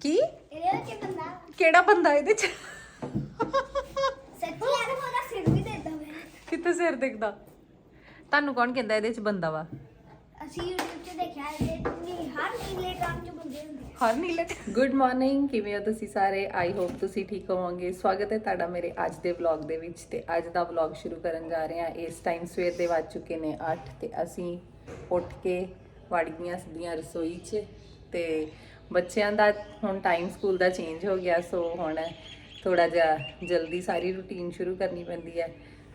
ਕੀ? ਇਹਦੇ ਵਿੱਚ ਬੰਦਾ? ਕਿਹੜਾ ਬੰਦਾ ਇਹਦੇ ਚ? ਸੱਚੀ ਯਾਰ ਉਹਦਾ ਸਿਰ ਵੀ ਦੇਦਾ ਮੈਂ। ਕਿੱਥੇ ਸਿਰ ਦਿਖਦਾ? ਤੁਹਾਨੂੰ ਕੌਣ ਕਹਿੰਦਾ ਇਹਦੇ ਚ ਬੰਦਾ ਵਾ? ਅਸੀਂ YouTube 'ਚ ਦੇਖਿਆ ਇਹਦੇ ਨੀ ਹਰ ਨੀਲੇ ਰੰਗ 'ਚ ਬੰਦੇ ਹੁੰਦੇ ਹਰ ਨੀਲੇ ਗੁੱਡ ਮਾਰਨਿੰਗ ਕਿਵੇਂ ਹੋ ਤੁਸੀਂ ਸਾਰੇ? ਆਈ ਹੋਪ ਤੁਸੀਂ ਠੀਕ ਹੋਵੋਗੇ। ਸਵਾਗਤ ਹੈ ਤੁਹਾਡਾ ਮੇਰੇ ਅੱਜ ਦੇ ਵਲੌਗ ਦੇ ਵਿੱਚ ਤੇ ਅੱਜ ਦਾ ਵਲੌਗ ਸ਼ੁਰੂ ਕਰਨ ਜਾ ਰਹੇ ਹਾਂ। ਇਸ ਟਾਈਮ ਸਵੇਰ ਦੇ ਵੱਜ ਚੁੱਕੇ ਨੇ 8 ਤੇ ਅਸੀਂ ਉੱਠ ਕੇ ਵੜ ਗਈਆਂ ਸਿੱਧੀਆਂ ਰਸੋਈ 'ਚ ਤੇ ਬੱਚਿਆਂ ਦਾ ਹੁਣ ਟਾਈਮ ਸਕੂਲ ਦਾ ਚੇਂਜ ਹੋ ਗਿਆ ਸੋ ਹੁਣ ਥੋੜਾ ਜਿਹਾ ਜਲਦੀ ਸਾਰੀ ਰੁਟੀਨ ਸ਼ੁਰੂ ਕਰਨੀ ਪੈਂਦੀ ਹੈ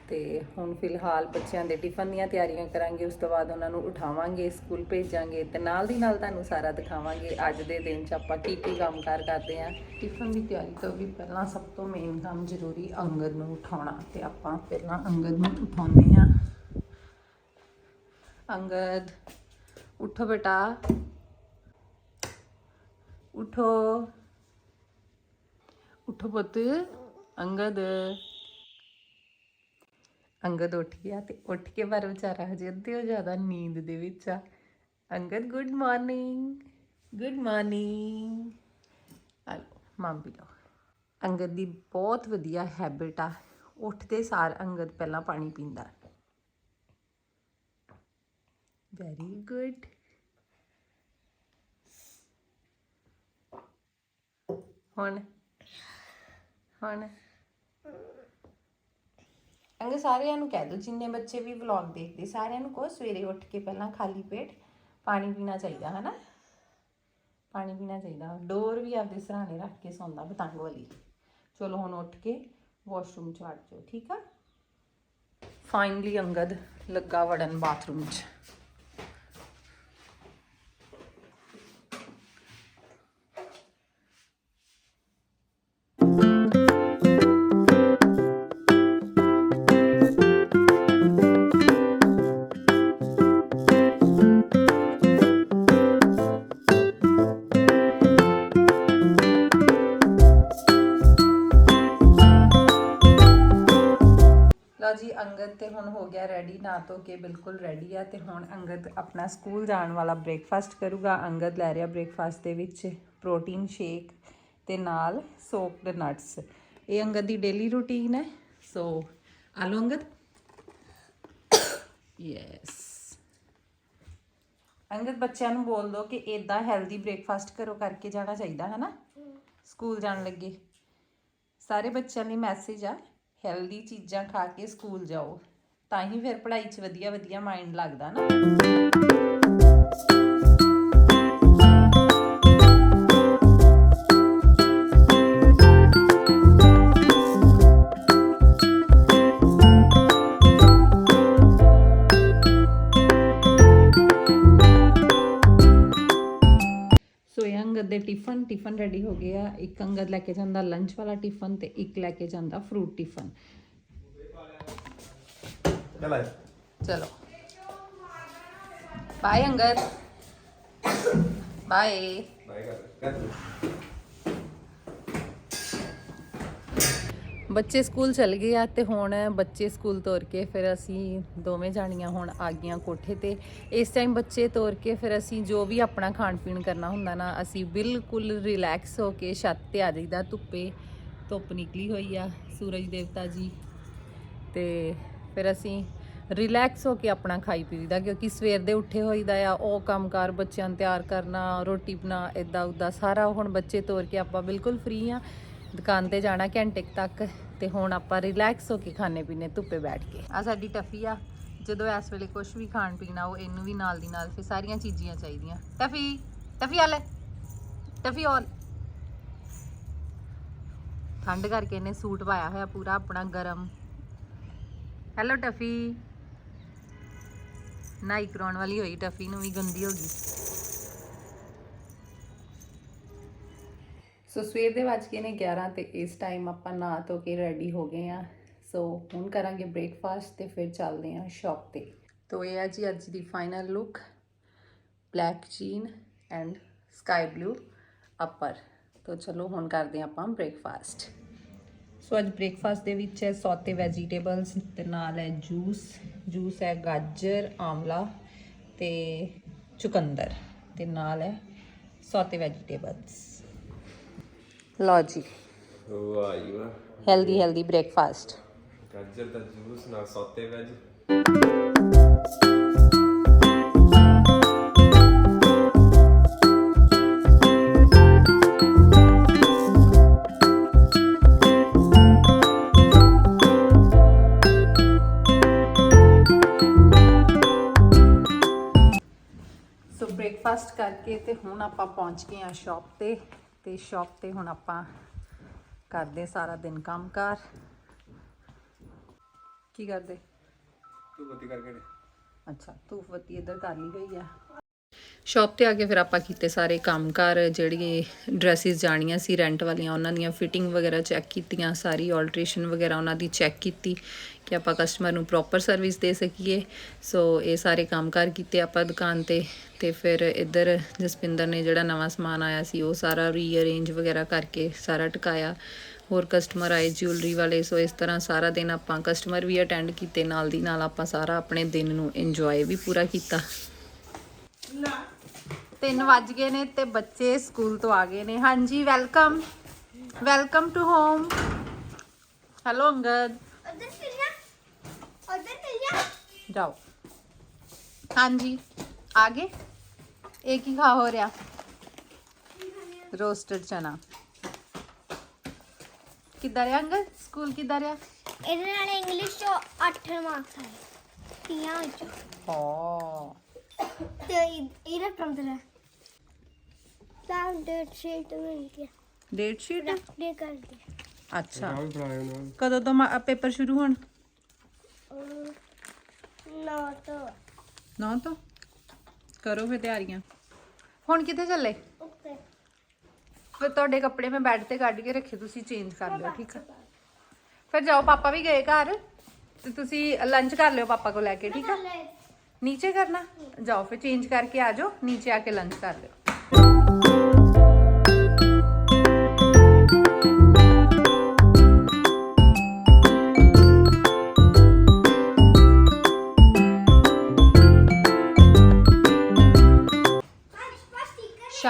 ਤੇ ਹੁਣ ਫਿਲਹਾਲ ਬੱਚਿਆਂ ਦੇ ਟਿਫਨ ਦੀਆਂ ਤਿਆਰੀਆਂ ਕਰਾਂਗੇ, ਉਸ ਤੋਂ ਬਾਅਦ ਉਹਨਾਂ ਨੂੰ ਉਠਾਵਾਂਗੇ ਸਕੂਲ ਭੇਜਾਂਗੇ ਤੇ ਨਾਲ ਦੀ ਨਾਲ ਤੁਹਾਨੂੰ ਸਾਰਾ ਦਿਖਾਵਾਂਗੇ। ਅੱਜ ਦੇ ਦਿਨ 'ਚ ਆਪਾਂ ਕੀ ਕੀ ਕੰਮਕਾਰ ਕਰਦੇ ਆਂ ਟਿਫਨ ਦੀ ਤਿਆਰੀ ਤੋਂ ਵੀ ਪਹਿਲਾਂ ਸਭ ਤੋਂ ਮੇਨ ਕੰਮ ਜ਼ਰੂਰੀ ਅੰਗਦ ਨੂੰ ਉਠਾਉਣਾ ਤੇ ਆਪਾਂ ਪਹਿਲਾਂ ਅੰਗਦ ਨੂੰ ਉਠਾਉਂਦੇ ਆਂ ਅੰਗਦ, ਉਠੋ ਬੇਟਾ। ਉਠੋ। ਉਠੋ ਪੁੱਤ, ਅੰਗਦ। ਅੰਗਦ ਉੱਠ ਗਿਆ ਤੇ ਉੱਠ ਕੇ ਪਰ ਵਿਚਾਰਾ ਹਜੇ ਅੱਧੇ ਹੋ ਜ਼ਿਆਦਾ ਨੀਂਦ ਦੇ ਵਿੱਚ ਆ। Angad good morning good morning hello mom ਵੀ ਲਓ। ਅੰਗਦ ਦੀ ਬਹੁਤ ਵਧੀਆ ਹੈਬਿਟ ਆ। ਉੱਠਦੇ ਸਾਰ ਅੰਗਦ ਪਹਿਲਾਂ ਪਾਣੀ ਪੀਂਦਾ। ਵੈਰੀ ਗੁੱਡ ਹੁਣ। ਹੁਣ। ਅੰਗੇ ਸਾਰਿਆਂ ਨੂੰ ਕਹਿ ਦੋ, ਜਿੰਨੇ ਬੱਚੇ ਵੀ ਵਲੌਗ ਦੇਖਦੇ, ਸਾਰਿਆਂ ਨੂੰ ਕਹੋ ਸਵੇਰੇ ਉੱਠ ਕੇ ਪਹਿਲਾਂ ਖਾਲੀ ਪੇਟ ਪਾਣੀ ਪੀਣਾ ਚਾਹੀਦਾ ਹੈ ਨਾ ਪਾਣੀ ਪੀਣਾ ਚਾਹੀਦਾ। ਡੋਰ ਵੀ ਆਪਦੇ ਸਰਾਣੇ ਰੱਖ ਕੇ ਸੌਂਦਾ ਪਤੰਗ ਵਾਲੀ। ਚਲੋ ਹੁਣ ਉੱਠ ਕੇ ਵਾਸ਼ਰੂਮ ਚ ਵੜ ਜਾਓ, ਠੀਕ ਆ? ਫਾਈਨਲੀ ਅੰਗਦ ਲੱਗਾ ਵੜਨ ਬਾਥਰੂਮ ਚ। ਧੋ ਕੇ ਬਿਲਕੁਲ ਰੈਡੀ ਆ ਤੇ ਹੁਣ ਅੰਗਦ ਆਪਣਾ ਸਕੂਲ ਜਾਣ ਵਾਲਾ ਬ੍ਰੇਕਫਾਸਟ ਕਰੂਗਾ। ਅੰਗਦ ਲੈ ਰਿਹਾ ਬ੍ਰੇਕਫਾਸਟ ਦੇ ਵਿੱਚ ਪ੍ਰੋਟੀਨ ਸ਼ੇਕ ਤੇ ਨਾਲ ਸੋਕਡ ਨਟਸ ਇਹ ਅੰਗਦ ਦੀ ਡੇਲੀ ਰੂਟੀਨ ਹੈ। ਸੋ ਆਲੂ ਅੰਗਦ। ਯੈਸ ਅੰਗਦ, ਬੱਚਿਆਂ ਨੂੰ ਬੋਲ ਦੋ ਕਿ ਇਦਾਂ ਹੈਲਦੀ ਬ੍ਰੇਕਫਾਸਟ ਕਰੋ, ਕਰਕੇ ਜਾਣਾ ਚਾਹੀਦਾ ਹੈ ਨਾ ਸਕੂਲ ਜਾਣ ਲੱਗੇ। ਸਾਰੇ ਬੱਚਿਆਂ ਲਈ ਮੈਸੇਜ ਆ ਹੈਲਦੀ ਚੀਜ਼ਾਂ ਖਾ ਕੇ ਸਕੂਲ ਜਾਓ। ਤਾਂ ਹੀ ਫਿਰ ਪੜ੍ਹਾਈ 'ਚ ਵਧੀਆ ਵਧੀਆ ਮਾਈਂਡ ਲੱਗਦਾ ਨਾ। ਸੋ ਅੰਗਦ ਦੇ ਟਿਫਨ ਟਿਫਨ ਰੈਡੀ ਹੋ ਗਿਆ। ਇੱਕ ਅੰਗਦ ਲੈ ਕੇ ਜਾਂਦਾ ਲੰਚ ਵਾਲਾ ਟਿਫਨ ਤੇ ਇੱਕ ਲੈ ਕੇ ਜਾਂਦਾ fruit tiffin Angad bye bye ਕਰ ਕਰ ਤੂੰ ਬੱਚੇ ਸਕੂਲ ਚਲ ਗਏ ਆ ਤੇ ਹੁਣ ਬੱਚੇ ਸਕੂਲ ਤੋਰ ਕੇ ਫਿਰ ਅਸੀਂ ਦੋਵੇਂ ਜਾਣੀਆਂ ਹੁਣ ਆ ਗਈਆਂ ਕੋਠੇ ਤੇ ਇਸ ਟਾਈਮ ਬੱਚੇ ਤੋਰ ਕੇ ਫਿਰ ਅਸੀਂ ਜੋ ਵੀ ਆਪਣਾ ਖਾਣ ਪੀਣ ਕਰਨਾ ਹੁੰਦਾ ਨਾ ਅਸੀਂ ਬਿਲਕੁਲ ਰਿਲੈਕਸ ਹੋ ਕੇ ਛੱਤ ਤੇ ਆ ਜਾਈਦਾ ਧੁੱਪੇ ਧੁੱਪ ਨਿਕਲੀ ਹੋਈ ਆ ਸੂਰਜ ਦੇਵਤਾ ਜੀ ਤੇ ਫਿਰ ਅਸੀਂ ਰਿਲੈਕਸ ਹੋ ਕੇ ਆਪਣਾ ਖਾਈ ਪੀਦਾ ਕਿਉਂਕਿ ਸਵੇਰ ਦੇ ਉੱਠੇ ਹੋਈਦਾ ਆ, ਉਹ ਕੰਮਕਾਰ ਬੱਚਿਆਂ ਨੂੰ ਤਿਆਰ ਕਰਨਾ, ਰੋਟੀ ਬਣਾ ਇਦਾਂ ਉਦਾਂ ਸਾਰਾ ਹੁਣ ਬੱਚੇ ਤੋਰ ਕੇ ਆਪਾਂ ਬਿਲਕੁਲ ਫ੍ਰੀ ਆ। ਦੁਕਾਨ ਤੇ ਜਾਣਾ ਘੰਟੇ ਤੱਕ ਤੇ ਹੁਣ ਆਪਾਂ ਰਿਲੈਕਸ ਹੋ ਕੇ ਖਾਣੇ ਪੀਣੇ ਧੁੱਪੇ ਬੈਠ ਕੇ। ਆ ਸਾਡੀ ਟਫੀ ਆ, ਜਦੋਂ ਇਸ ਵੇਲੇ ਕੁਝ ਵੀ ਖਾਣ ਪੀਣਾ ਉਹ ਇਹਨੂੰ ਵੀ ਨਾਲ ਦੀ ਨਾਲ ਫਿਰ ਸਾਰੀਆਂ ਚੀਜ਼ੀਆਂ ਚਾਹੀਦੀਆਂ। ਟਫੀ ਟਫੀ ਆਲੇ, ਟਫੀ ਆਲ। ਠੰਡ ਕਰਕੇ ਇਹਨੇ ਸੂਟ ਪਾਇਆ ਹੋਇਆ ਪੂਰਾ, ਆਪਣਾ ਗਰਮ। ਹੈਲੋ ਟਫੀ ਨਾਈ ਕਰਾਉਣ ਵਾਲੀ ਹੋਈ ਟਫੀ ਨੂੰ ਵੀ ਗੰਦੀ ਹੋ ਗਈ। ਸੋ ਸਵੇਰ ਦੇ ਵੱਜ ਗਏ ਨੇ 11 ਤੇ ਇਸ ਟਾਈਮ ਆਪਾਂ ਨਹਾ ਧੋ ਕੇ ਰੈਡੀ ਹੋ ਗਏ ਆ ਸੋ ਹੁਣ ਕਰਾਂਗੇ ਬ੍ਰੇਕਫਾਸਟ ਤੇ ਫਿਰ ਚੱਲਦੇ ਆ ਸ਼ਾਪ ਤੇ। ਤੋ, ਇਹ ਆ ਜੀ ਅੱਜ ਦੀ final look black jean and sky blue upper ਤੋ, ਚਲੋ ਹੁਣ ਕਰਦੇ ਹਾਂ ਆਪਾਂ ਬ੍ਰੇਕਫਾਸਟ ਸੋ ਅੱਜ ਬ੍ਰੇਕਫਾਸਟ ਦੇ ਵਿੱਚ ਹੈ ਸੌਤੇ ਵੈਜੀਟੇਬਲਸ ਤੇ ਨਾਲ ਹੈ ਜੂਸ ਜੂਸ ਹੈ ਗਾਜਰ ਆਮਲਾ ਤੇ ਚੁਕੰਦਰ ਤੇ ਨਾਲ ਹੈ ਸੌਤੇ ਵੈਜੀਟੇਬਲਸ। ਲਓ ਜੀ। ਵਾਹ ਜੀ ਵਾਹ ਹੈਲਦੀ ਹੈਲਦੀ ਬ੍ਰੇਕਫਾਸਟ ਗਾਜਰ ਦਾ ਜੂਸ ਨਾਲ ਸੌਤੇ ਵੈਜ। ਹੁਣ ਆਪਾਂ ਪਹੁੰਚ ਗਏ ਆ ਸ਼ਾਪ ਤੇ ਤੇ ਸ਼ਾਪ ਤੇ ਹੁਣ ਆਪਾਂ ਕਰਦੇ ਸਾਰਾ ਦਿਨ ਕੰਮਕਾਰ। ਕੀ ਕਰਦੇ? ਤੂੰ ਬੱਤੀ ਕਰਕੇ ਦੇ ਅੱਛਾ ਧੂਫ ਬੱਤੀ ਇੱਧਰ ਕਰ ਲਈ ਗਈ ਆ। ਸ਼ਾਪ ਤੇ ਆ ਕੇ ਫਿਰ ਆਪਾਂ ਕੀਤੇ ਸਾਰੇ ਕੰਮਕਾਰ ਜਿਹੜੀ ਡਰੈਸਿਸ ਜਾਣੀਆਂ ਸੀ ਰੈਂਟ ਵਾਲੀਆਂ ਉਹਨਾਂ ਦੀਆਂ ਫਿਟਿੰਗ ਵਗੈਰਾ ਚੈੱਕ ਕੀਤੀਆਂ ਸਾਰੀ ਆਲਟਰੇਸ਼ਨ ਵਗੈਰਾ ਉਹਨਾਂ ਦੀ ਚੈੱਕ ਕੀਤੀ। ਕਿ ਆਪਾਂ ਕਸਟਮਰ ਨੂੰ ਪ੍ਰੋਪਰ ਸਰਵਿਸ ਦੇ ਸਕੀਏ। ਸੋ ਇਹ ਸਾਰੇ ਕੰਮਕਾਰ ਕੀਤੇ ਆਪਾਂ ਦੁਕਾਨ ਤੇ ਤੇ ਫਿਰ ਇੱਧਰ ਜਸਪਿੰਦਰ ਨੇ ਜਿਹੜਾ ਨਵਾਂ ਸਮਾਨ ਆਇਆ ਸੀ ਉਹ ਸਾਰਾ ਰੀਅਰੇਂਜ ਵਗੈਰਾ ਕਰਕੇ ਸਾਰਾ ਟਿਕਾਇਆ। ਹੋਰ ਕਸਟਮਰ ਆਏ ਜਿਊਲਰੀ ਵਾਲੇ ਸੋ ਇਸ ਤਰ੍ਹਾਂ ਸਾਰਾ ਦਿਨ ਆਪਾਂ ਕਸਟਮਰ ਵੀ ਅਟੈਂਡ ਕੀਤੇ ਨਾਲ ਦੀ ਨਾਲ ਆਪਾਂ ਸਾਰਾ ਆਪਣੇ ਦਿਨ ਨੂੰ ਇੰਜੋਏ ਵੀ ਪੂਰਾ ਕੀਤਾ। 3 ਵੱਜ ਗਏ ਨੇ ਤੇ ਬੱਚੇ ਸਕੂਲ ਤੋਂ ਆ ਗਏ ਨੇ। ਹਾਂਜੀ welcome welcome to home hello Angad. ਉਧਰ ਜਾ ਜਾਓ। ਹਾਂਜੀ ਆ ਗਏ ਇਹ ਕੀ ਖਾ ਹੋ ਰਿਹਾ? ਰੋਸਟਡ ਚਨਾ। ਕਿੱਦਾਂ ਰਿਹਾ ਅੰਗਦ? ਸਕੂਲ ਕਿੱਦਾਂ ਰਿਹਾ? ਇਹਦੇ ਨਾਲ ਇੰਗਲਿਸ਼ ਚੋਂ 8 ਮਾਰਕਸ ਆਏ। ਤੀਆਂ ਵਿੱਚੋਂ। ਹਾਂ। ਤੇ ਇਹ- ਇਹਦਾ ਪ੍ਰੰਦਰ ਤਾਂ ਡੇਟ ਸ਼ੀਟ ਮਿਲ ਗਿਆ। ਡੇਟ ਸ਼ੀਟ ਦੇ ਕਰ ਦੇ ਅੱਛਾ। ਕਦੋਂ ਤੋਂ ਪੇਪਰ ਸ਼ੁਰੂ ਹੋਣ? ਨਾ ਤਾਂ ਨਾ ਤੋਂ? ਕਰੋ ਫਿਰ ਤਿਆਰੀਆਂ। ਹੁਣ ਕਿੱਥੇ ਚੱਲੇ? ਉੱਤੇ। ਫਿਰ ਤੁਹਾਡੇ ਕੱਪੜੇ ਮੈਂ ਬੈੱਡ ਤੇ ਕੱਢ ਕੇ ਰੱਖੇ ਤੁਸੀਂ ਚੇਂਜ ਕਰ ਲਿਓ ਠੀਕ ਆ? ਫਿਰ ਜਾਓ ਪਾਪਾ ਵੀ ਗਏ ਘਰ ਤੇ ਤੁਸੀਂ ਲੰਚ ਕਰ ਲਿਓ ਪਾਪਾ ਕੋਲ ਲੈ ਕੇ ਠੀਕ ਆ? ਨੀਚੇ ਕਰਨਾ? ਜਾਓ ਫਿਰ ਚੇਂਜ ਕਰਕੇ ਆ ਜਾਓ ਨੀਚੇ ਆ ਕੇ ਲੰਚ ਕਰ ਲਿਓ।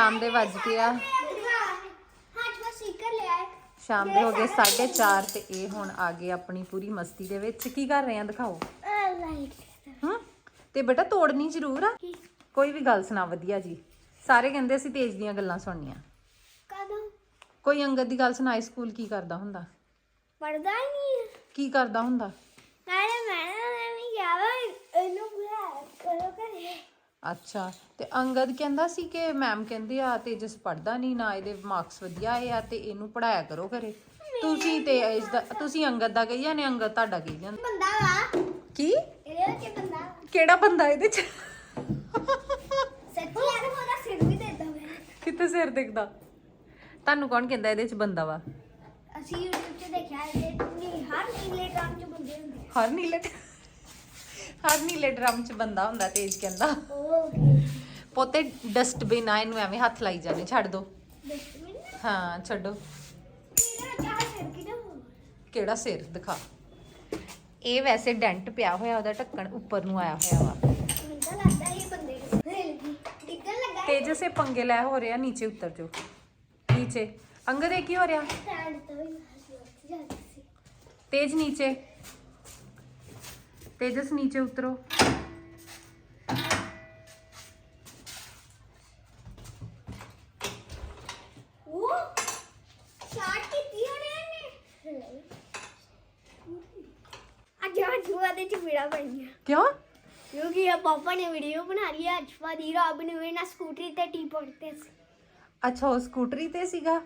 ਸ਼ਾਮ ਦੇ ਵੱਜ ਗਏ ਆ। ਹਾਂ ਬਸ ਸਟicker ਲਿਆ ਇੱਕ। ਸ਼ਾਮ ਦੇ ਹੋ ਗਏ 4:30 ਤੇ ਇਹ ਹੁਣ ਆ ਗਏ ਆਪਣੀ ਪੂਰੀ ਮਸਤੀ ਦੇ ਵਿੱਚ। ਕੀ ਕਰ ਰਹੇ ਆ? ਦਿਖਾਓ। ਹਾਂ? ਤੇ ਬੇਟਾ ਤੋੜਨੀ ਜ਼ਰੂਰ ਆ। ਕੋਈ ਵੀ ਗੱਲ ਸੁਣਾ ਵਧੀਆ ਜੀ। ਸਾਰੇ ਕਹਿੰਦੇ ਅਸੀਂ ਤੇਜ ਦੀਆਂ ਗੱਲਾਂ ਸੁਣਨੀਆਂ। ਕਦੋਂ? ਕੋਈ ਅੰਗਦ ਦੀ ਗੱਲ ਸੁਣਾਈ ਸਕੂਲ ਕੀ ਕਰਦਾ ਹੁੰਦਾ? ਪੜਦਾ ਹੀ ਨਹੀਂ। ਕੀ ਕਰਦਾ ਹੁੰਦਾ ਨਾਲੇ ਮੈਂ ਨੇ ਵੀ ਕਿਹਾ ਵਾ ਇਹਨੂੰ ਬੁਲਾ ਕਰੋ ਕਰੇ ਅੱਛਾ ਤੇ ਅੰਗਦ ਕਹਿੰਦਾ ਸੀ ਕਿ ਮੈਮ ਕਹਿੰਦੇ ਆ ਤੇਜਸ ਪੜਦਾ ਨਹੀਂ ਨਾ ਇਹਦੇ ਮਾਰਕਸ ਵਧੀਆ ਆਏ ਆ ਤੇ ਇਹਨੂੰ ਪੜਾਇਆ ਕਰੋ ਘਰੇ। ਤੁਸੀਂ ਤੇ ਇਸ ਦਾ ਤੁਸੀਂ ਅੰਗਦ ਦਾ ਕਹੀ ਜਾਂਦੇ ਅੰਗਦ ਤੁਹਾਡਾ ਕਹੀ ਜਾਂਦਾ। ਬੰਦਾ ਵਾ। ਕੀ? ਇਹਦੇ ਵਿੱਚ ਬੰਦਾ। ਕਿਹੜਾ ਬੰਦਾ ਇਹਦੇ ਚ? ਸੱਚੀ ਯਾਰ ਉਹਦਾ ਸਿਰ ਵੀ ਦੇ ਦੋ ਮੈਂ ਕਿੱਥੇ ਸਿਰ ਦਿਖਦਾ? ਤੁਹਾਨੂੰ ਕੌਣ ਕਹਿੰਦਾ ਇਹਦੇ ਚ ਬੰਦਾ ਵਾ? ਅਸੀਂ YouTube 'ਚ ਦੇਖਿਆ ਇਹਦੇ ਨਹੀਂ ਹਰ ਨੀਲੇ ਰੰਗ 'ਚ ਬੰਦੇ ਹੁੰਦੇ ਹਰ ਨੀਲੇ ਹਰ ਨੀਲੇ ਡਰਮ ਚ ਬੰਦਾ ਹੁੰਦਾ ਤੇਜ ਕਹਿੰਦਾ। ਪੋਤੇ ਡਸਟਬਿਨ ਆ ਇਹਨੂੰ ਐਵੇਂ ਹੱਥ ਲਾਈ ਜਾਂਦੇ ਛੱਡ ਦੋ। ਡਸਟਬਿਨ? ਹਾਂ ਛੱਡੋ। ਕਿਹੜਾ ਸਿਰ ਦਿਖਾ। ਇਹ ਵੈਸੇ ਡੈਂਟ ਪਿਆ ਹੋਇਆ ਉਹਦਾ ਢੱਕਣ ਉੱਪਰ ਨੂੰ ਆਇਆ ਹੋਇਆ ਵਾ। ਮੈਨੂੰ ਤਾਂ ਲੱਗਦਾ ਇਹ ਬੰਦੇ ਨੂੰ। ਹਿਲ ਗਈ ਡਿੱਗਣ ਲੱਗਾ? ਹੈ ਤੇਜ ਸੇ ਪੰਗੇ ਲੈ ਹੋ ਰਿਹਾ ਨੀਚੇ ਉਤਰ ਜੋ ਨੀਚੇ। ਅੰਗਦ ਇਹ ਕੀ ਹੋ ਰਿਹਾ? ਸਟੈਂਡ ਤੋਂ ਤੇਜ ਨੀਚੇ। ਨੇ ਵੀੜਾ ਬਣਿਆ ਕਿਉਂ? ਕਿਉਂਕਿ ਇਹ ਪਾਪਾ ਨੇ ਵੀਡੀਓ ਬਣਾ ਲਈ ਹੈ ਅੱਜ ਵਾਦੀ ਰੱਬ ਨੇ ਮੇਰੇ ਨਾਲ ਸਕੂਟਰੀ ਤੇ ਟੀ ਪੜਤੇ ਸੀ। ਅੱਛਾ ਉਹ ਸਕੂਟਰੀ ਤੇ ਸੀਗਾ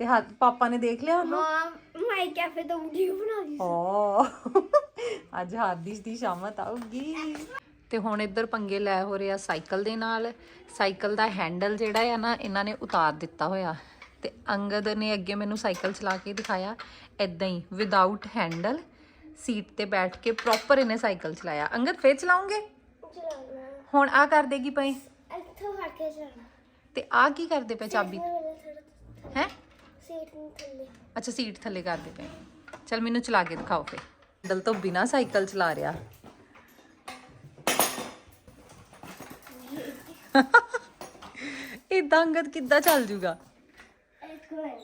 ਤੇ ਹੱਥ ਪਾਪਾ ਨੇ ਦੇਖ ਲਿਆ ਉਹਨੂੰ? ਹਾਂ ਮੈਂ ਕੈਫੇ ਤੋਂ ਵੀਡੀਓ ਬਣਾ ਲਈ ਓ ਅੱਜ ਹਾਰਦਿਸ਼ ਦੀ ਸ਼ਾਮਤ ਆਊਗੀ। ਤੇ ਹੁਣ ਇੱਧਰ ਪੰਗੇ ਲੈ ਹੋ ਰਿਹਾ ਸਾਈਕਲ ਦੇ ਨਾਲ। ਸਾਈਕਲ ਦਾ ਹੈਂਡਲ ਜਿਹੜਾ ਆ ਨਾ ਇਹਨਾਂ ਨੇ ਉਤਾਰ ਦਿੱਤਾ ਹੋਇਆ। ਤੇ ਅੰਗਦ ਨੇ ਅੱਗੇ ਮੈਨੂੰ ਸਾਈਕਲ ਚਲਾ ਕੇ ਦਿਖਾਇਆ। ਐਦਾਂ ਹੀ ਵਿਦਆਊਟ ਹੈਂਡਲ ਸੀਟ ਤੇ ਬੈਠ ਕੇ ਪ੍ਰੋਪਰ ਇਹਨੇ ਸਾਈਕਲ ਚਲਾਇਆ। ਅੰਗਦ ਫੇਰ ਚਲਾਉਂਗੇ? ਹੁਣ ਆ ਕਰਦੇ ਕੀ ਪਏ ਇੱਥੋਂ ਫੜ ਕੇ ਚਲਾਉਣਾ। ਤੇ ਆ ਕੀ ਕਰਦੇ ਪਏ ਚਾਬੀ? ਹੈ? ਸੀਟ ਥੱਲੇ। ਅੱਛਾ ਸੀਟ ਥੱਲੇ ਕਰਦੇ ਪਏ। ਚਲ ਮੈਨੂੰ ਚਲਾ ਕੇ ਦਿਖਾਓ ਫੇ ਦਲ ਤੋਂ ਬਿਨਾ ਸਾਈਕਲ ਚਲਾ ਰਿਹਾ। ਇਦਾਂ ਅੰਗਦ ਕਿੱਦਾਂ ਚੱਲ ਜੂਗਾ? ਵਾਰ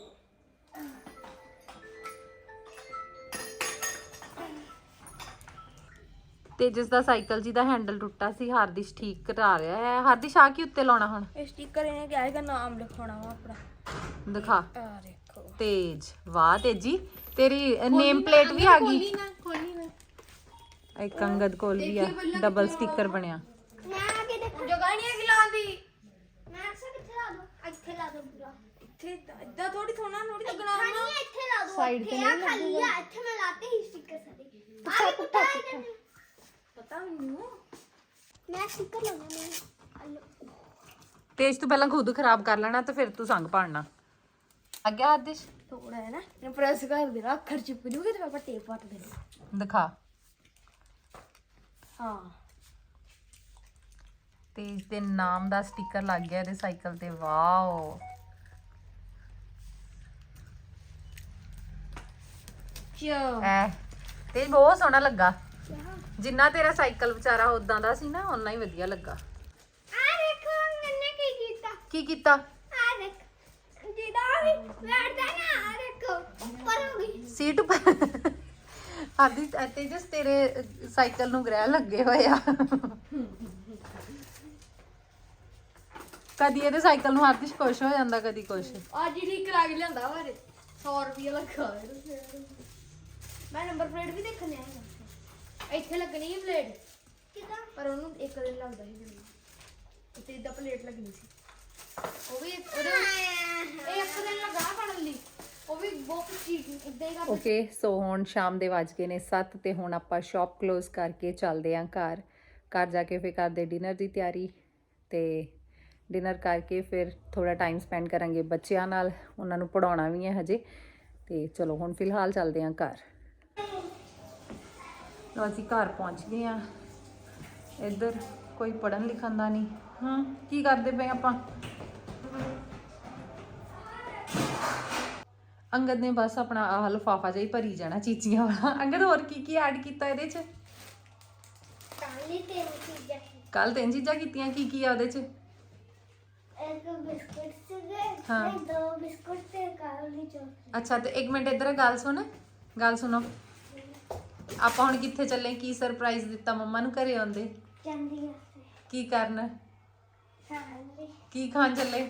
ਤੇਜਸ ਦਾ ਸਾਈਕਲ ਜੀ ਦਾ ਹੈਂਡਲ ਟੁੱਟਾ ਸੀ ਹਰਦਿਸ਼ ਠੀਕ ਕਰਾ ਰਿਹਾ ਹੈ। ਹਰਦਿਸ਼ ਆ ਕੀ ਉੱਤੇ ਲਾਉਣਾ ਹੁਣ? ਇਹ ਸਟicker ਇਹਨੇ ਕਿਹਾ ਹੈਗਾ ਨਾਮ ਲਿਖਾਉਣਾ ਵਾ ਆਪਣਾ। ਦਿਖਾ। ਆ ਦੇਖੋ। ਤੇਜ ਵਾਹ ਤੇਜੀ। ਤੇਰੀ ਨੇਮ ਪਲੇਟ ਵੀ ਆ ਗਈ ਨਾ ਖੋਲੀ ਨਾ ਇੱਕ ਅੰਗਦ ਕੋਲ ਵੀ ਆ ਡਬਲ ਸਟicker ਬਣਿਆ ਮੈਂ ਆ ਕੇ ਦੇਖੋ ਜਗ੍ਹਾ ਨਹੀਂ ਹੈਗੀ ਲਾਉਣ ਦੀ ਮੈਂ ਅਕਸਰ ਕਿੱਥੇ ਲਾ ਦੋ ਇੱਥੇ ਲਾ ਦੋ ਪੂਰਾ ਇੱਥੇ ਇਦਾਂ ਥੋੜੀ ਥੋੜਾ ਥੋੜੀ ਲੱਗਣਾ ਨਹੀਂ ਇੱਥੇ ਲਾ ਦੋ ਸਾਈਡ ਤੇ ਨਹੀਂ ਖਾਲੀ ਆ ਇੱਥੇ ਮੈਂ ਲਾਤੇ ਹੀ ਸਟicker ਸਾਰੇ ਪੁੱਠਾ ਪੁੱਠਾ ਪਤਾ ਮੈਨੂੰ ਮੈਂ ਸਟicker ਲਾਉਣਾ ਮੈਂ ਅੱਲੋ ਤੇਜ ਤੂੰ ਪਹਿਲਾਂ ਖੁਦ ਖਰਾਬ ਕਰ ਲੈਣਾ ਤੇ ਫਿਰ ਤੂੰ ਸੰਗ ਪਾੜਨਾ ਅੱਗੇ ਹਰਦਿਸ਼ ਥੋੜਾ ਹੈ ਨਾ। ਇਹ ਪ੍ਰੈਸ ਕਰ ਦੇਣਾ ਅੱਖਰ ਚਿਪਕ ਜੂਗੇ ਤੇ ਆਪਾਂ ਟੇਪ ਪੱਟ ਦੇਣਾ ਦਿਖਾ। ਹਾਂ। ਤੇਜ ਦੇ ਨਾਮ ਦਾ ਸਟicker ਲੱਗ ਗਿਆ ਇਹਦੇ ਸਾਈਕਲ ਤੇ। ਵਾਓ। ਚੋ ਐ ਤੇ ਬਹੁਤ ਸੋਹਣਾ ਲੱਗਾ। ਜਿੰਨਾ ਤੇਰਾ ਸਾਈਕਲ ਵਿਚਾਰਾ ਉਦਾਂ ਦਾ ਸੀ ਨਾ ਓਨਾ ਹੀ ਵਧੀਆ ਲੱਗਾ। ਆ ਦੇਖੋ ਮੈਨੇ ਕੀ ਕੀਤਾ? ਕੀ ਕੀਤਾ? ਆ ਦੇਖ ਜਿਹਦਾ ਵੀ ਬੈਠਦਾ ਨਾ ਆ ਦੇਖੋ ਉੱਪਰ ਹੋ ਗਈ ਸੀਟ ਉੱਪਰ। ਆਦੀ ਤੇਜਸ ਤੇਰੇ ਸਾਈਕਲ ਨੂੰ ਗ੍ਰਹਿ ਲੱਗੇ ਹੋਏ ਆ। ਕਦੀ ਇਹਦੇ ਸਾਈਕਲ ਨੂੰ ਹਰਦਿਸ਼ ਖੁਸ਼ ਹੋ ਜਾਂਦਾ ਕਦੀ ਕੁਛ। ਅੱਜ ਹੀ ਠੀਕ ਕਰਾ ਕੇ ਲਿਆਂਦਾ ਵਾਰੇ 100 ਰੁਪਏ ਲੱਗਾ ਹੋਇਆ ਮੈਂ ਨੰਬਰ ਪਲੇਟ ਵੀ ਦੇਖਣ ਆਇਆ ਇੱਥੇ ਲੱਗਣੀ ਹੈ ਪਲੇਟ। ਕਿਦਾਂ? ਪਰ ਉਹਨੂੰ ਇੱਕ ਦਿਨ ਲੱਗਦਾ ਸੀ ਜਲਦੀ ਉੱਤੇ ਇਦਾਂ ਪਲੇਟ ਲੱਗਣੀ ਸੀ। ਉਹ ਵੀ ਉਹਦੇ ਇਹ ਇੱਕ ਦਿਨ ਲੱਗਾ ਬਣਨ ਲਈ। ਉਹ ਵੀ ਬਹੁਤ ਚੀਜ਼ ਇਦਾਂ ਹੀ ਕਰ ਓਕੇ ਸੋ ਹੁਣ ਸ਼ਾਮ ਦੇ ਵੱਜ ਗਏ ਨੇ 7 ਤੇ ਹੁਣ ਆਪਾਂ ਸ਼ਾਪ ਕਲੋਜ਼ ਕਰਕੇ ਚੱਲਦੇ ਆਂ ਘਰ। ਘਰ ਜਾ ਕੇ ਫਿਰ ਕਰਦੇ ਡਿਨਰ ਦੀ ਤਿਆਰੀ ਤੇ ਡਿਨਰ ਕਰਕੇ ਫਿਰ ਥੋੜਾ ਟਾਈਮ ਸਪੈਂਡ ਕਰਾਂਗੇ ਬੱਚਿਆਂ ਨਾਲ, ਉਹਨਾਂ ਨੂੰ ਪੜਾਉਣਾ ਵੀ ਹੈ ਹਜੇ ਤੇ ਚਲੋ ਹੁਣ ਫਿਲਹਾਲ ਚੱਲਦੇ ਆਂ ਘਰ। ਲੋ ਅਸੀਂ ਘਰ ਪਹੁੰਚ ਗਏ ਆਂ ਇੱਧਰ ਕੋਈ ਪੜਨ ਲਿਖਣ ਦਾ ਨਹੀਂ। ਹਾਂ, ਕੀ ਕਰਦੇ ਪਏ ਆਪਾਂ? ਅੰਗਦ ਨੇ ਬਸ ਆਪਣਾ ਆਹ ਲਫਾਫਾ ਜਿਹਾ ਹੀ ਭਰੀ ਜਾਣਾ ਚੀਚੀਆਂ ਵਾਲਾ। ਅੰਗਦ ਹੋਰ ਕੀ ਕੀ ਐਡ ਕੀਤਾ ਇਹਦੇ ਚ? ਕਾਲੀ ਤੇ ਚੀਜ਼ਾਂ ਕੱਲ ਤਿੰਨ ਚੀਜ਼ਾਂ ਕੀਤੀਆਂ ਕੀ ਕੀ ਆ ਉਹਦੇ ਚ? ਇੱਕ ਬਿਸਕੁਟ ਸੀਗੇ ਹਾਂ। ਨਹੀਂ, ਦੋ ਬਿਸਕੁਟ ਤੇ ਕਾਲੀ ਚੌਕ ਅੱਛਾ ਤੇ ਇੱਕ ਮਿੰਟ ਇੱਧਰ ਗੱਲ ਸੁਣ। ਗੱਲ ਸੁਣੋ। ਆਪਾਂ ਹੁਣ ਕਿੱਥੇ ਚੱਲੇ ਕੀ ਸਰਪ੍ਰਾਈਜ਼ ਦਿੱਤਾ ਮੰਮਾ ਨੂੰ ਘਰੇ ਆਉਂਦੇ? ਚੰਦੀ ਆ ਕੀ ਕਰਨ? ਹਾਂਜੀ ਕੀ ਖਾਣ ਚੱਲੇ?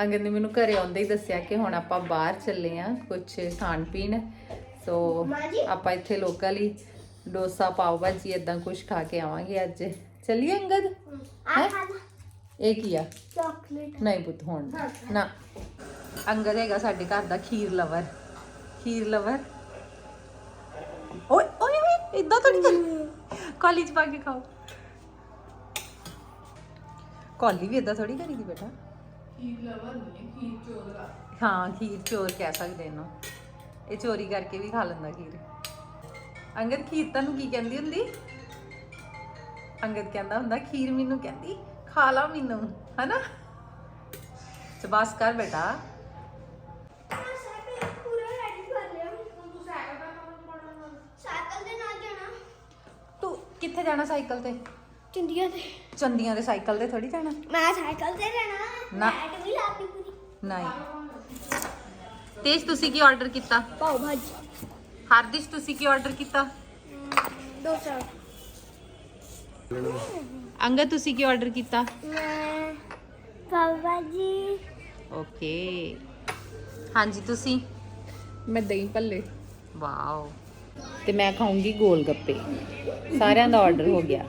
ਅੰਗਦ ਨੇ ਮੈਨੂੰ ਘਰੇ ਆਉਂਦੇ ਹੀ ਦੱਸਿਆ ਕਿ ਹੁਣ ਆਪਾਂ ਬਾਹਰ ਚੱਲੇ ਆ ਕੁਝ ਖਾਣ ਪੀਣ। ਸੋ ਆਪਾਂ ਇੱਥੇ ਲੋਕਲ ਹੀ ਡੋਸਾ ਪਾਓ ਭਾਜੀ ਇਦਾਂ ਕੁਝ ਖਾ ਕੇ ਆਵਾਂਗੇ ਅੱਜ। ਚੱਲੀਏ ਅੰਗਦ? ਇਹ ਕੀ ਆ? ਚਾਕਲੇਟ। ਨਹੀਂ ਪੁੱਤ ਹੁਣ ਨਾ ਅੰਗਦ ਹੈਗਾ ਸਾਡੇ ਘਰ ਦਾ ਖੀਰ ਲਵਰ। ਖੀਰ ਲਵਰ। ਓਏ ਓਏ ਓਏ ਇਦਾਂ ਤਾਂ ਨਹੀਂ ਕਾਲਜ ਪਾ ਕੇ ਖਾਓ। ਕਾਲੀ ਵੀ ਇਦਾਂ ਥੋੜੀ ਕਰੀਦੀ ਬੇਟਾ। ਖੀਰ ਲਵਰ ਨਹੀਂ ਖੀਰ ਚੋਰ ਹਾਂ। ਖੀਰ ਚੋਰ ਕਹਿ ਸਕਦੇ ਇਹਨੂੰ। ਇਹ ਚੋਰੀ ਕਰਕੇ ਵੀ ਖਾ ਲੈਂਦਾ ਖੀਰ। ਅੰਗਦ ਖੀਰ ਤੈਨੂੰ ਕੀ ਕਹਿੰਦੀ ਹੁੰਦੀ? ਅੰਗਦ ਕਹਿੰਦਾ ਹੁੰਦਾ ਖੀਰ ਮੈਨੂੰ ਕਹਿੰਦੀ ਖਾ ਲਾ ਮੈਨੂੰ ਹਨਾ? ਤੇ ਬਸ ਕਰ ਬੇਟਾ। ਸਾਈਕਲ ਪੂਰਾ ਰੈਡੀ ਕਰ ਲਿਆ। ਤੂੰ ਕਿੱਥੇ ਜਾਣਾ ਸਾਈਕਲ ਤੇ? ਚੰਡੀਆਂ ਤੇ। ਚੰਦੀਆਂ ਦੇ ਸਾਈਕਲ ਤੇ ਥੋੜੀ ਜਾਣਾ? ਮੈਂ ਸਾਈਕਲ ਤੇ ਜਾਣਾ। ਨਾ। ਲਾਈਟ ਵੀ ਲਾਤੀ ਪੂਰੀ। ਨਹੀਂ। ਤੇਜ ਤੁਸੀਂ ਕੀ ਆਰਡਰ ਕੀਤਾ? ਪਾਓ ਭਾਜੀ ਹਰਦਿਸ਼ ਤੁਸੀਂ ਕੀ ਆਰਡਰ ਕੀਤਾ? ਦੋ ਚਾਰ ਅੰਗਦ ਤੁਸੀਂ ਕੀ ਆਰਡਰ ਕੀਤਾ? ਮੈਂ ਪਾਓ ਭਾਜੀ ਓਕੇ ਹਾਂਜੀ ਤੁਸੀਂ? ਮੈਂ ਦਹੀਂ ਭੱਲੇ। ਵਾਓ ਤੇ ਮੈਂ ਖਾਉਂਗੀ ਗੋਲ ਗੱਪੇ। ਸਾਰਿਆਂ ਦਾ ਆਰਡਰ ਹੋ ਗਿਆ।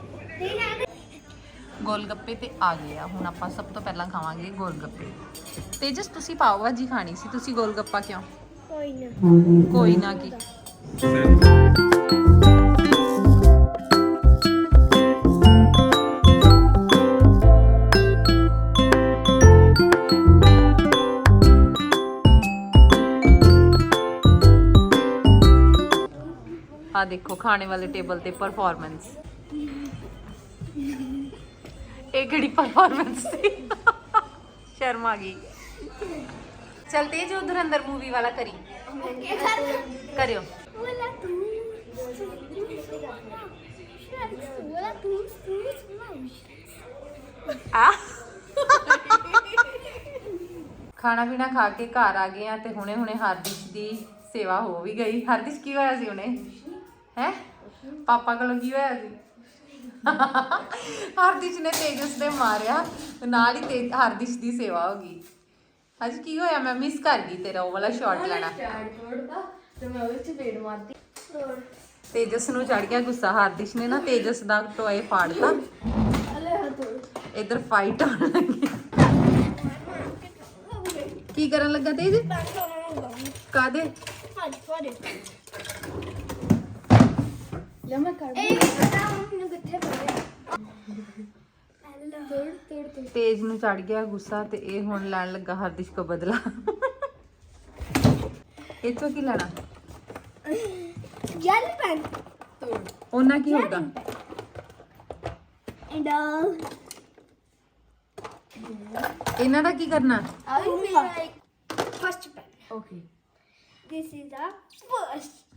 ਗੋਲ ਗੱਪੇ ਤੇ ਆ ਗਏ ਆ। ਹੁਣ ਆਪਾਂ ਸਭ ਤੋਂ ਪਹਿਲਾਂ ਖਾਵਾਂਗੇ ਗੋਲ ਗੱਪੇ ਤੇਜਸ ਤੁਸੀਂ ਪਾਓ ਭਾਜੀ ਖਾਣੀ ਸੀ। ਤੁਸੀਂ ਗੋਲ ਗੱਪਾ ਕਿਉਂ? ਕੋਈ ਨਾ। ਕੋਈ ਨਾ ਕੀ। ਆ ਦੇਖੋ ਖਾਣੇ ਵਾਲੇ ਟੇਬਲ ਤੇ ਪਰਫਾਰਮੈਂਸ ਕਿਹੜੀ ਪਰਫਾਰਮੈਂਸ ਸੀ? ਸ਼ਰਮ ਆ ਗਈ। ਚਲਤੇ ਜੋ ਉਧਰ ਅੰਦਰ ਮੂਵੀ ਵਾਲਾ ਕਰੀ। ਕਰਿਓ। ਆ। ਖਾਣਾ ਪੀਣਾ ਖਾ ਕੇ ਘਰ ਆ ਗਏ ਆ ਤੇ ਹੁਣੇ ਹੁਣੇ ਹਰਦਿਸ਼ ਦੀ ਸੇਵਾ ਹੋ ਵੀ ਗਈ। ਹਰਦਿਸ਼ ਕੀ ਹੋਇਆ ਸੀ ਉਹਨੇ ਹੈ? ਪਾਪਾ ਕੋਲੋਂ ਕੀ ਹੋਇਆ ਸੀ? ਹਰਦਿਸ਼ ਨੇ ਤੇਜਸ ਦੇ ਮਾਰਿਆ ਨਾਲ ਹੀ ਤੇ ਹਰਦਿਸ਼ ਦੀ ਸੇਵਾ ਹੋ ਗਈ ਅੱਜ ਕੀ ਹੋਇਆ ਮੈਂ ਮਿਸ ਕਰ ਗਈ ਤੇਰਾ ਉਹ ਵਾਲਾ ਸ਼ਾਟ ਲੈਣਾ ਸਟਾਰਟ ਤੋੜਦਾ ਤੇ ਮੈਂ ਉਹਦੇ ਚ ਵੇੜ ਮਾਰਦੀ ਤੋੜ ਤੇਜਸ ਨੂੰ ਚੜ ਗਿਆ ਗੁੱਸਾ ਹਰਦਿਸ਼ ਨੇ ਨਾ ਤੇਜਸ ਦਾ ਟੋਏ ਫਾੜਤਾ ਅਲੇ ਹਾਂ ਤੋੜ ਇੱਧਰ ਫਾਈਟ ਹੋਣ ਲੱਗੀ ਕੀ ਕਰਨ ਲੱਗਾ ਤੇਜ ਕਾਦੇ ਲੈ ਮੈਂ ਕਰ ਇਹ ਪਤਾ ਮੈਨੂੰ ਕਿੱਥੇ ਪਿਆ ਤੋੜ ਤੋੜ ਤੋੜ। ਤੇਜ ਨੂੰ ਚੜ ਗਿਆ ਗੁੱਸਾ ਤੇ ਇਹ ਹੁਣ ਲੈਣ ਲੱਗਾ ਹਰਦਿਸ਼ ਕੋ ਬਦਲਾ। ਇਹ ਤੋਂ ਕੀ ਲੈਣਾ? ਜੈਲ ਪੈਨ ਤੋੜ। ਉਹਨਾਂ ਕੀ ਹੋਗਾ ਐਂਡ ਇਹਨਾਂ ਦਾ ਕੀ ਕਰਨਾ? ਆ ਮੇਰਾ first pen okay this is a first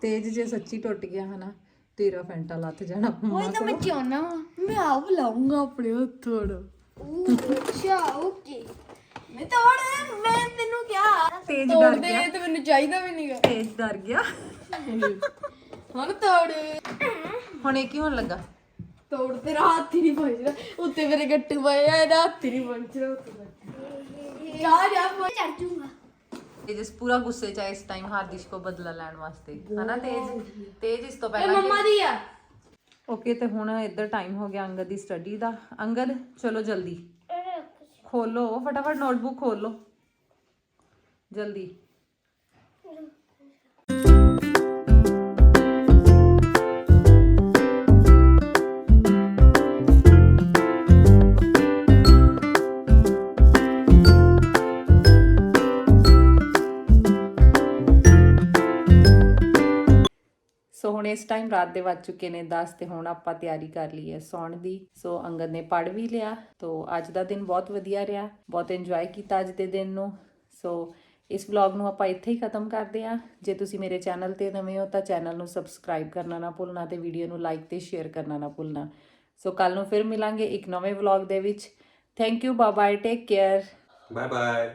ਤੇਜ ਜੇ ਸੱਚੀ ਟੁੱਟ ਗਿਆ ਹਨਾ ਤੇਰਾ ਫੈਂਟਾ ਲੱਥ ਜਾਣਾ ਉਹ ਤਾਂ ਮੈਂ ਚਾਹਨਾ ਮੈਂ ਆਪ ਲਾਉਂਗਾ ਆਪਣੇ ਹੱਥੋਂ ਅੱਛਾ ਓਕੇ। ਮੈਂ ਤੋੜ ਮੈਂ ਤੈਨੂੰ ਕਿਹਾ ਤੇਜ ਡਰ ਗਿਆ। ਤੇ ਮੈਨੂੰ ਚਾਹੀਦਾ ਵੀ ਨਹੀਂਗਾ ਤੇਜ ਡਰ ਗਿਆ। ਹੁਣ ਤੋੜ। ਹੁਣ ਇਹ ਕੀ ਹੋਣ ਲੱਗਾ? ਤੋੜ ਤੇਰਾ ਹੱਥ ਹੀ ਨਹੀਂ ਪਹੁੰਚਦਾ ਉੱਤੇ ਮੇਰੇ ਗੱਟੂ ਪਏ ਆ ਇਹਦਾ ਹੱਥ ਹੀ ਨਹੀਂ ਪਹੁੰਚਦਾ ਉੱਤੇ ਜਾ ਜਾ ਮੈਂ ਚੜ ਜੂਗਾ। ਤੇਜਸ ਪੂਰਾ ਗੁੱਸੇ ਚ ਆ ਇਸ ਟਾਈਮ ਹਰਦਿਸ਼ ਕੋ ਬਦਲਾ ਲੈਣ ਵਾਸਤੇ। ਹਨਾ ਤੇਜ? ਤੇਜ ਇਸ ਤੋਂ ਪਹਿਲਾਂ ਮੰਮਾ ਦੀ ਆ। ਓਕੇ ਤੇ ਹੁਣ ਇੱਧਰ ਟਾਈਮ ਹੋ ਗਿਆ ਅੰਗਦ ਦੀ ਸਟੱਡੀ ਦਾ। ਅੰਗਦ ਚਲੋ ਜਲਦੀ। ਖੋਲੋ ਫਟਾਫਟ ਨੋਟਬੁੱਕ ਖੋਲੋ। ਜਲਦੀ। ਹੁਣ ਇਸ ਟਾਈਮ ਰਾਤ ਦੇ ਵੱਜ ਚੁੱਕੇ ਨੇ 10 ਤੇ ਹੁਣ ਆਪਾਂ ਤਿਆਰੀ ਕਰ ਲਈ ਹੈ ਸੌਣ ਦੀ। ਸੋ ਅੰਗਦ ਨੇ ਪੜ ਵੀ ਲਿਆ। ਤੋ ਅੱਜ ਦਾ ਦਿਨ ਬਹੁਤ ਵਧੀਆ ਰਿਹਾ। ਬਹੁਤ ਇੰਜੋਏ ਕੀਤਾ ਅੱਜ ਦੇ ਦਿਨ ਨੂੰ। ਸੋ ਇਸ ਵਲੌਗ ਨੂੰ ਆਪਾਂ ਇੱਥੇ ਹੀ ਖਤਮ ਕਰਦੇ ਹਾਂ। ਜੇ ਤੁਸੀਂ ਮੇਰੇ ਚੈਨਲ ਤੇ ਨਵੇਂ ਹੋ ਤਾਂ ਚੈਨਲ ਨੂੰ ਸਬਸਕ੍ਰਾਈਬ ਕਰਨਾ ਨਾ ਭੁੱਲਣਾ ਤੇ ਵੀਡੀਓ ਨੂੰ ਲਾਈਕ ਤੇ ਸ਼ੇਅਰ ਕਰਨਾ ਨਾ ਭੁੱਲਣਾ। ਸੋ ਕੱਲ ਨੂੰ ਫਿਰ ਮਿਲਾਂਗੇ ਇੱਕ ਨਵੇਂ ਵਲੌਗ ਦੇ ਵਿੱਚ। Thank you bye bye take care bye bye